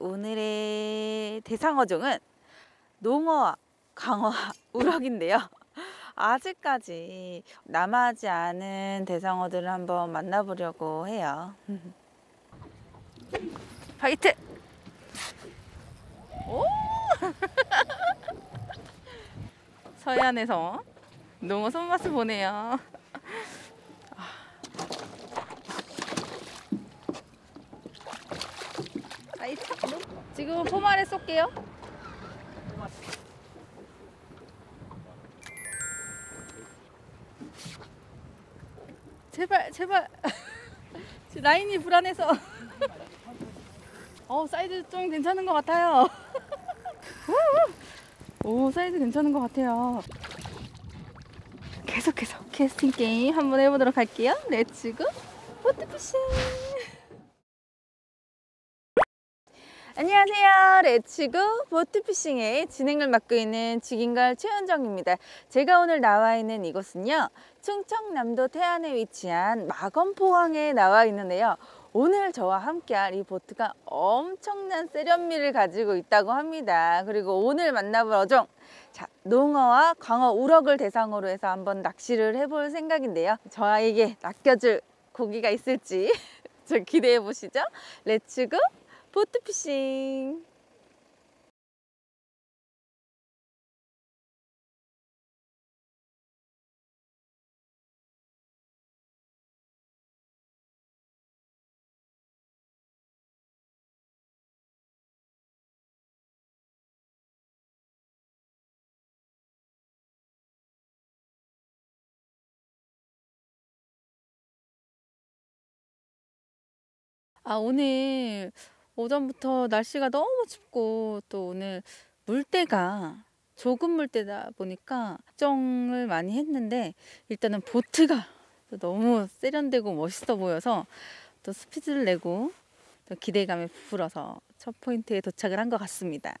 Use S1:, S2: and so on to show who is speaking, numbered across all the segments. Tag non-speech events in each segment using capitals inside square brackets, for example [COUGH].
S1: 오늘의 대상어종은 농어와 강어와 [LAUGHS] 우럭인데요. 아직까지 남아지 않은 대상어들을 한번 만나보려고 해요. [LAUGHS] 파이트! 오! [LAUGHS] 서해안에서 농어 손맛을 보네요. 아이 참, 지금 포말에 쏠게요. 제발 제발. [LAUGHS] 라인이 불안해서. [LAUGHS] 어 사이즈 좀 괜찮은 것 같아요. [LAUGHS] 오 사이즈 괜찮은 것 같아요. 계속해서 캐스팅 게임 한번 해보도록 할게요. 렛츠고 보트피싱 안녕하세요. 레츠고 보트피싱의 진행을 맡고 있는 직인걸 최은정입니다. 제가 오늘 나와 있는 이곳은요. 충청남도 태안에 위치한 마건포항에 나와 있는데요. 오늘 저와 함께할 이 보트가 엄청난 세련미를 가지고 있다고 합니다. 그리고 오늘 만나볼 어종 자, 농어와 광어, 우럭을 대상으로 해서 한번 낚시를 해볼 생각인데요. 저에게 낚여줄 고기가 있을지 [LAUGHS] 좀 기대해 보시죠. 렛츠고 보트피싱. 아 오늘 오전부터 날씨가 너무 춥고 또 오늘 물때가 조금 물때다 보니까 걱정을 많이 했는데 일단은 보트가 너무 세련되고 멋있어 보여서 또 스피드를 내고 또 기대감에 부풀어서 첫 포인트에 도착을 한 것 같습니다.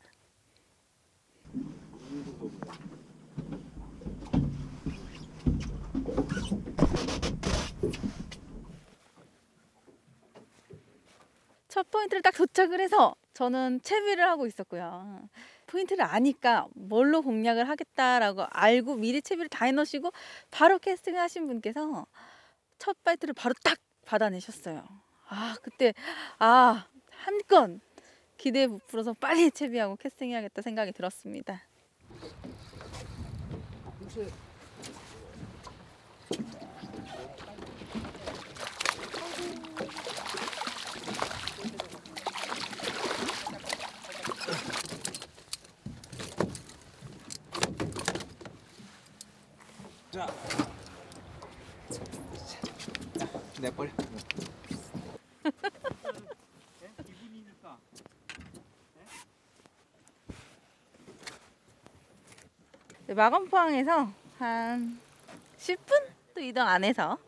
S1: 첫 포인트를 딱 도착을 해서 저는 채비를 하고 있었고요. 포인트를 아니까 뭘로 공략을 하겠다라고 알고 미리 채비를 다 해놓으시고 바로 캐스팅을 하신 분께서 첫 바이트를 바로 딱 받아내셨어요. 아 그때 아 한 건 기대에 부풀어서 빨리 채비하고 캐스팅해야겠다 생각이 들었습니다.
S2: 내버려.
S1: 네, 마건포항에서 한 10분 또 이동 안 해서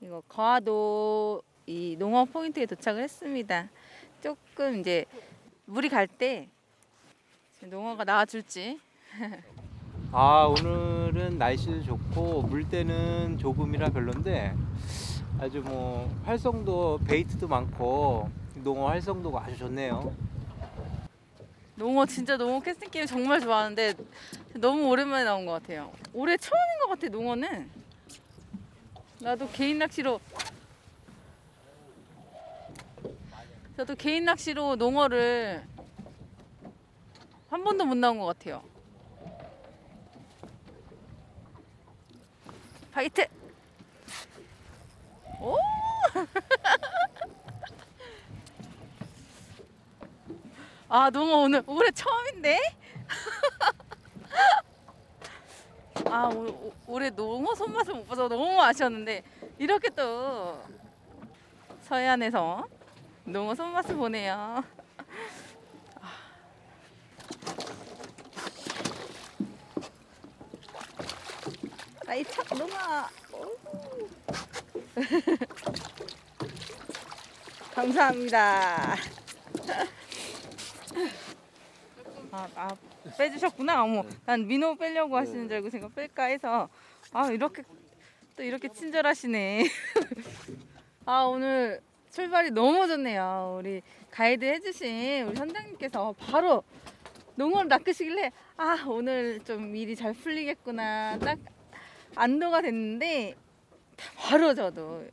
S1: 이거 거하도 이 농어 포인트에 도착을 했습니다. 조금 이제 물이 갈 때 농어가 나와줄지
S2: 아 오늘은 날씨도 좋고 물때는 조금이라 별론데 아주 뭐 활성도 베이트도 많고 농어 활성도가 아주 좋네요.
S1: 농어 진짜 농어 캐스팅 게임 정말 좋아하는데 너무 오랜만에 나온 것 같아요. 올해 처음인 것 같아 농어는. 나도 개인 낚시로 저도 개인 낚시로 농어를 한 번도 못 나온 것 같아요. 파이트! 오! [LAUGHS] 아, 농어 오늘 올해 처음인데? [LAUGHS] 아, 올, 올- 올해 농어 손맛을 못 봐서 너무 아쉬웠는데 이렇게 또 서해안에서 농어 손맛을 보네요. [LAUGHS] 아이 참 농아. 오. [LAUGHS] 감사합니다. 아, 아 빼주셨구나. 어머, 난 민호 빼려고 하시는 줄 알고 제가 뺄까 해서 아 이렇게 또 이렇게 친절하시네. [LAUGHS] 아 오늘 출발이 너무 좋네요. 우리 가이드 해주신 우리 선장님께서 바로 농어를 낚으시길래 아 오늘 좀 일이 잘 풀리겠구나 딱 안도가 됐는데 바로 저도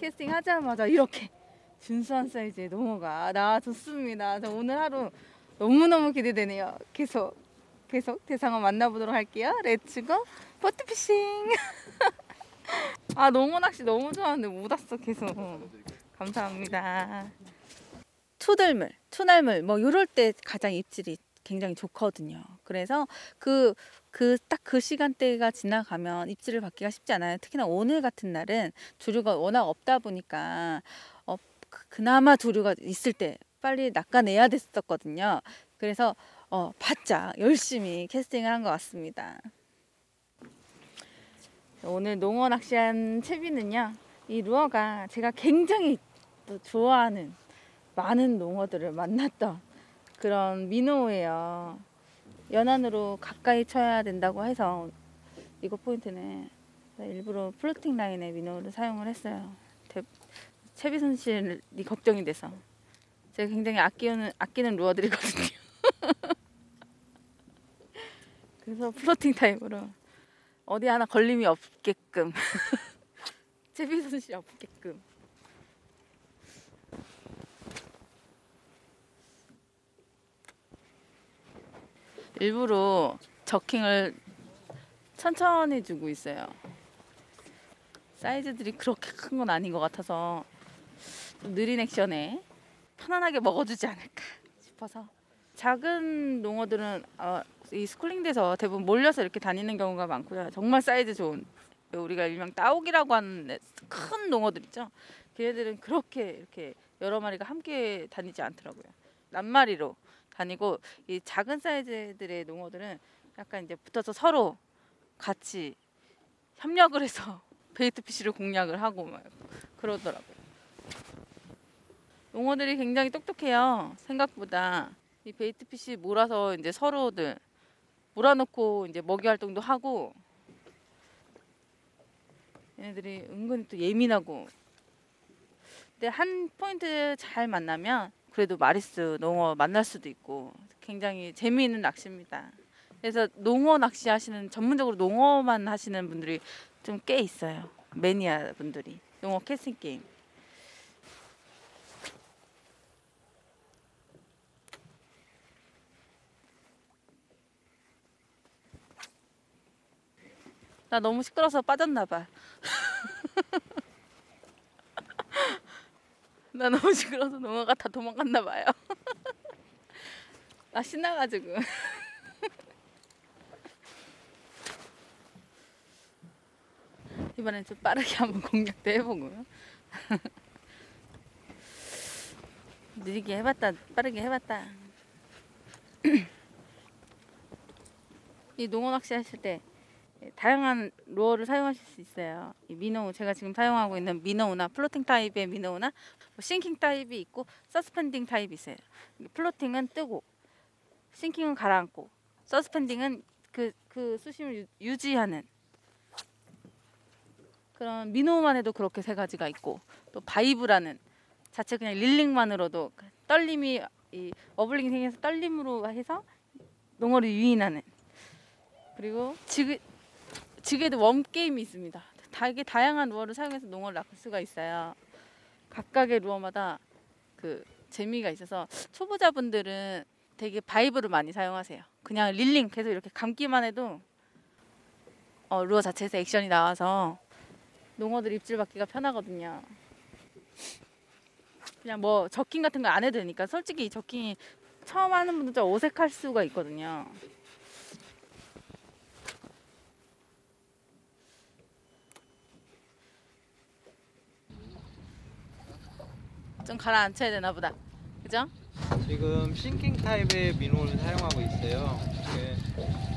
S1: 캐스팅 하자마자 이렇게 준수한 사이즈의 농어가 나와줬습니다. 저 오늘 하루 너무너무 기대되네요. 계속 계속 대상어 만나보도록 할게요. 렛츠고 포트피싱 [LAUGHS] 아 농어 낚시 너무 좋아하는데 못 왔어 계속 감사합니다. 투들물, 투날물 뭐 이럴 때 가장 입질이 굉장히 좋거든요. 그래서 그 그딱그 시간대가 지나가면 입질을 받기가 쉽지 않아요. 특히나 오늘 같은 날은 조류가 워낙 없다 보니까 어, 그- 그나마 조류가 있을 때 빨리 낚아내야 됐었거든요. 그래서 어, 바짝 열심히 캐스팅을 한 것 같습니다. 오늘 농어 낚시한 채비는요. 이 루어가 제가 굉장히 또 좋아하는 많은 농어들을 만났던 그런 민호예요. 연안으로 가까이 쳐야 된다고 해서 이거 포인트는 일부러 플로팅 라인의 민호를 사용을 했어요. 대- 채비 손실이 걱정이 돼서 제가 굉장히 아끼는 아끼는 루어들이거든요. [LAUGHS] 그래서 플로팅 타입으로 어디 하나 걸림이 없게끔 [LAUGHS] 채비 손실이 없게끔 일부러 저킹을 천천히 주고 있어요. 사이즈들이 그렇게 큰 건 아닌 것 같아서 좀 느린 액션에 편안하게 먹어주지 않을까 싶어서 작은 농어들은 어, 이 스쿨링돼서 대부분 몰려서 이렇게 다니는 경우가 많고요. 정말 사이즈 좋은 우리가 일명 따오기라고 하는 큰 농어들 있죠. 걔네들은 그렇게 이렇게 여러 마리가 함께 다니지 않더라고요. 낱마리로 다니고 이 작은 사이즈들의 농어들은 약간 이제 붙어서 서로 같이 협력을 해서 [LAUGHS] 베이트 피쉬를 공략을 하고 막 그러더라고요. 농어들이 굉장히 똑똑해요. 생각보다 이 베이트 피쉬 몰아서 이제 서로들 몰아놓고 이제 먹이 활동도 하고 얘네들이 은근히 또 예민하고 근데 한 포인트 잘 만나면 그래도 마리스 농어 만날 수도 있고 굉장히 재미있는 낚시입니다. 그래서 농어 낚시 하시는 전문적으로 농어만 하시는 분들이 좀 꽤 있어요. 매니아 분들이 농어 캐스팅 게임. 나 너무 시끄러서 빠졌나 봐. [LAUGHS] 나 너무 시끄러서 농어가 다 도망갔나 봐요. [LAUGHS] 나 신나가지고. [LAUGHS] 이번엔 좀 빠르게 한번 공략도 해보고요. [LAUGHS] 느리게 해봤다, 빠르게 해봤다. [CLEARS THROAT] 이 농어 낚시 하실 때 다양한 루어를 사용하실 수 있어요. 이 미노우 제가 지금 사용하고 있는 미노우나 플로팅 타입의 미노우나 뭐 싱킹 타입이 있고 서스펜딩 타입이 있어요. 플로팅은 뜨고 싱킹은 가라앉고 서스펜딩은 그, 그 수심을 유, 유지하는 그런 미노우만 해도 그렇게 세 가지가 있고 또 바이브라는 자체 그냥 릴링만으로도 떨림이 이 어블링이 생겨서 떨림으로 해서 농어를 유인하는 그리고 지그 지게도 웜 게임이 있습니다. 되게 다양한 루어를 사용해서 농어를 낚을 수가 있어요. 각각의 루어마다 그 재미가 있어서 초보자분들은 되게 바이브를 많이 사용하세요. 그냥 릴링 계속 이렇게 감기만 해도 어, 루어 자체에서 액션이 나와서 농어들 입질 받기가 편하거든요. 그냥 뭐 저킹 같은 거 안 해도 되니까 솔직히 이 저킹이 처음 하는 분들 좀 어색할 수가 있거든요. 좀 가라앉혀야 되나 보다. 그죠?
S2: 지금 싱킹 타입의 민호를 사용하고 있어요.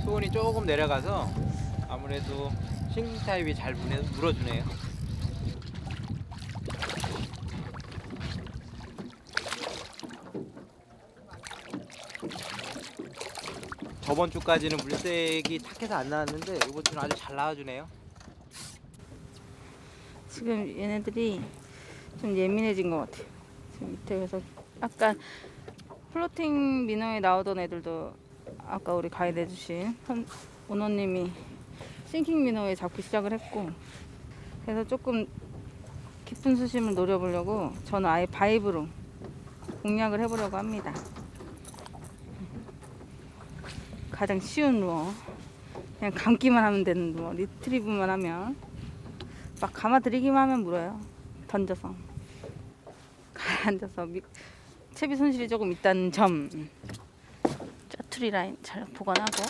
S2: 수온이 조금 내려가서 아무래도 싱킹 타입이 잘 물어- 물어주네요. 저번 주까지는 물색이 탁해서 안 나왔는데 이번 주는 아주 잘 나와주네요.
S1: 지금 얘네들이 좀 예민해진 것 같아요. 지금 밑에. 그래서 약간 플로팅 민어에 나오던 애들도 아까 우리 가이드 해주신 선- 오너님이 싱킹 민어에 잡기 시작을 했고 그래서 조금 깊은 수심을 노려보려고 저는 아예 바이브로 공략을 해보려고 합니다. 가장 쉬운 루어. 그냥 감기만 하면 되는 루어. 리트리브만 하면 막 감아들이기만 하면 물어요. 던져서 앉아서 미, 채비 손실이 조금 있다는 점. 짜투리 라인 잘 보관하고